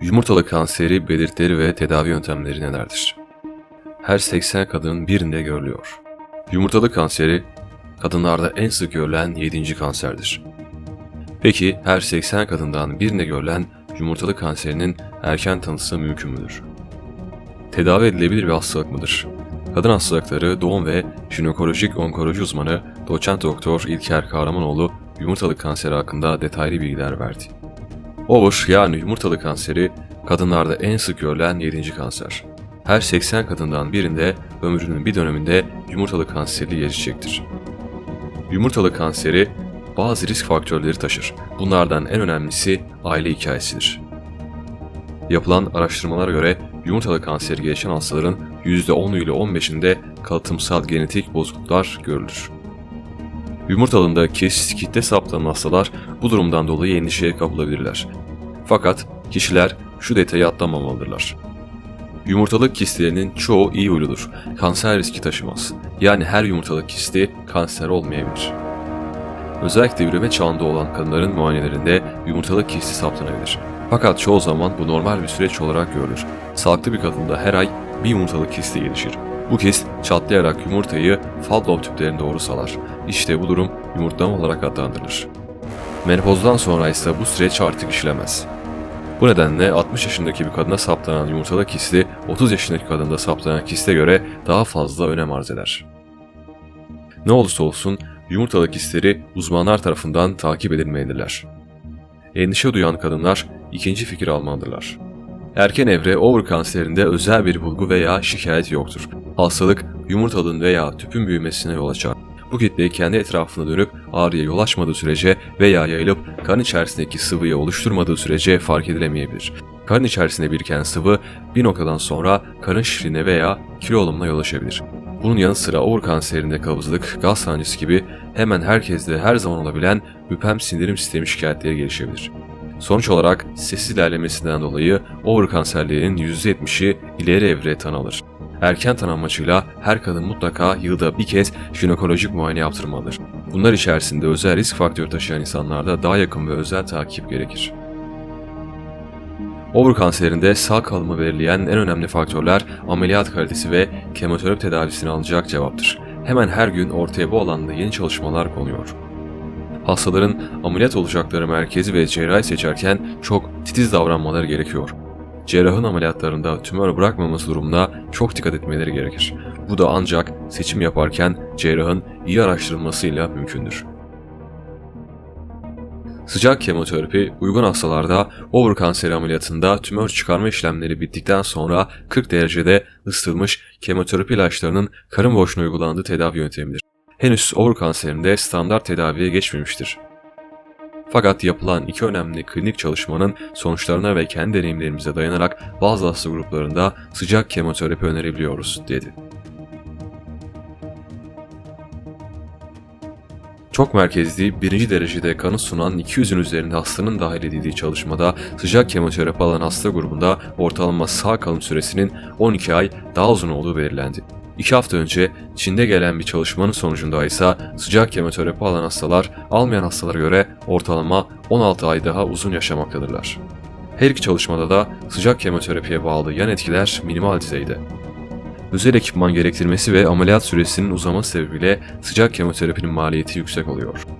Yumurtalı kanseri belirtileri ve tedavi yöntemleri nelerdir? Her 80 kadının birinde görülüyor. Yumurtalı kanseri kadınlarda en sık görülen 7. kanserdir. Peki her 80 kadından birinde görülen yumurtalı kanserinin erken tanısı mümkün müdür? Tedavi edilebilir bir hastalık mıdır? Kadın hastalıkları doğum ve jinekolojik onkoloji uzmanı doçent doktor İlker Kahramanoğlu yumurtalı kanseri hakkında detaylı bilgiler verdi. Over yani yumurtalı kanseri kadınlarda en sık görülen 7. kanser. Her 80 kadından birinde ömrünün bir döneminde yumurtalı kanseri gelişecektir. Yumurtalı kanseri bazı risk faktörleri taşır. Bunlardan en önemlisi aile hikayesidir. Yapılan araştırmalara göre yumurtalı kanseri gelişen hastaların %10 ile 15'inde kalıtımsal genetik bozukluklar görülür. Yumurtalığında kist, kitle saptanan hastalar bu durumdan dolayı endişeye kapılabilirler. Fakat kişiler şu detayı atlamamalıdırlar. Yumurtalık kistlerinin çoğu iyi huyludur. Kanser riski taşımaz. Yani her yumurtalık kisti kanser olmayabilir. Özellikle üreme çağında olan kadınların muayenelerinde yumurtalık kisti saptanabilir. Fakat çoğu zaman bu normal bir süreç olarak görülür. Sağlıklı bir kadında her ay bir yumurtalık kisti gelişir. Bu kist çatlayarak yumurtayı fallopian tüplerine doğru salar. İşte bu durum yumurtlama olarak adlandırılır. Menopozdan sonra ise bu süreç artık işlemez. Bu nedenle 60 yaşındaki bir kadına saplanan yumurtalık kisti 30 yaşındaki kadında saplanan kiste göre daha fazla önem arz eder. Ne olursa olsun yumurtalık kistleri uzmanlar tarafından takip edilmelidirler. Endişe duyan kadınlar ikinci fikir almalıdırlar. Erken evre over kanserinde özel bir bulgu veya şikayet yoktur. Hastalık yumurtalığın veya tüpün büyümesine yol açar. Bu kitle kendi etrafına dönüp ağrıya yol açmadığı sürece veya yayılıp kan içerisindeki sıvıyı oluşturmadığı sürece fark edilemeyebilir. Kan içerisinde biriken sıvı bir noktadan sonra karın şişliğine veya kilo alımına yol açabilir. Bunun yanı sıra over kanserinde kabızlık, gaz sancısı gibi hemen herkeste her zaman olabilen müpem sindirim sistemi şikayetleri gelişebilir. Sonuç olarak sessiz ilerlemesinden dolayı over kanserlerinin %70'i ileri evre tanılır. Erken tanı amacıyla her kadın mutlaka yılda bir kez jinekolojik muayene yaptırmalıdır. Bunlar içerisinde özel risk faktörü taşıyan insanlarda daha yakın ve özel takip gerekir. Over kanserinde sağ kalımı belirleyen en önemli faktörler ameliyat kalitesi ve kemoterapi tedavisine alınacak cevaptır. Hemen her gün ortaya bu alanda yeni çalışmalar konuyor. Hastaların ameliyat olacakları merkezi ve cerrahi seçerken çok titiz davranmaları gerekiyor. Cerrahın ameliyatlarında tümör bırakmaması durumunda çok dikkat etmeleri gerekir. Bu da ancak seçim yaparken cerrahın iyi araştırılmasıyla mümkündür. Sıcak kemoterapi uygun hastalarda over kanseri ameliyatında tümör çıkarma işlemleri bittikten sonra 40 derecede ısıtılmış kemoterapi ilaçlarının karın boşluğuna uygulandığı tedavi yöntemidir. Henüz over kanserinde standart tedaviye geçmemiştir. Fakat yapılan iki önemli klinik çalışmanın sonuçlarına ve kendi deneyimlerimize dayanarak bazı hasta gruplarında sıcak kemoterapi önerebiliyoruz, dedi. Çok merkezli birinci derecede kanı sunan 200'ün üzerinde hastanın dahil edildiği çalışmada sıcak kemoterapi alan hasta grubunda ortalama sağ kalım süresinin 12 ay daha uzun olduğu belirlendi. 2 hafta önce Çin'de gelen bir çalışmanın sonucunda ise sıcak kemoterapi alan hastalar almayan hastalara göre ortalama 16 ay daha uzun yaşamaktadırlar. Her iki çalışmada da sıcak kemoterapiye bağlı yan etkiler minimal düzeyde. Özel ekipman gerektirmesi ve ameliyat süresinin uzaması sebebiyle sıcak kemoterapinin maliyeti yüksek oluyor.